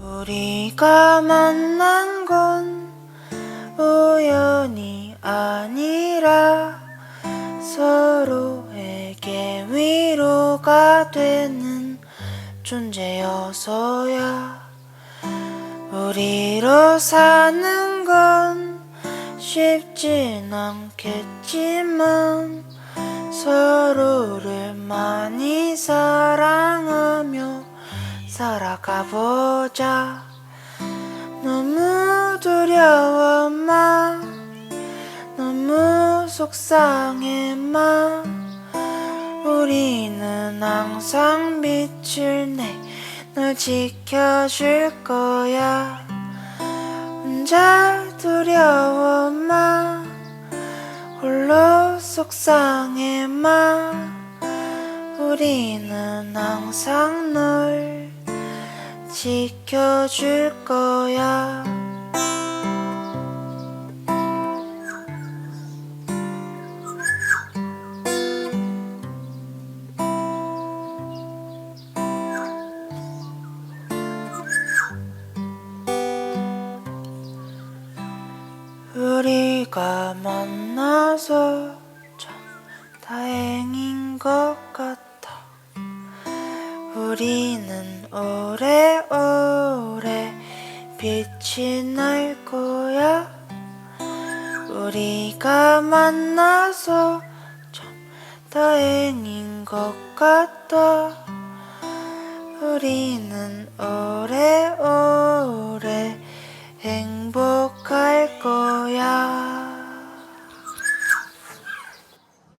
우리가 만난 건 우연이 아니라 서로에게 위로가 되는 존재여서야. 우리로 사는 건 쉽진 않겠지만 서로를 많이 사랑하며 살아가 보자. 너무 두려워 마. 너무 속상해 마. 우리는 항상 빛을 내널 지켜줄 거야. 혼자 두려워 마. 홀로 속상해 마. 우리는 항상 널 지켜줄 거야 우리가 만나서 참 다행인 것 같아. 우리는 오래오래 빛이 날 거야. 우리가 만나서 참 다행인 것 같아. 우리는 오래오래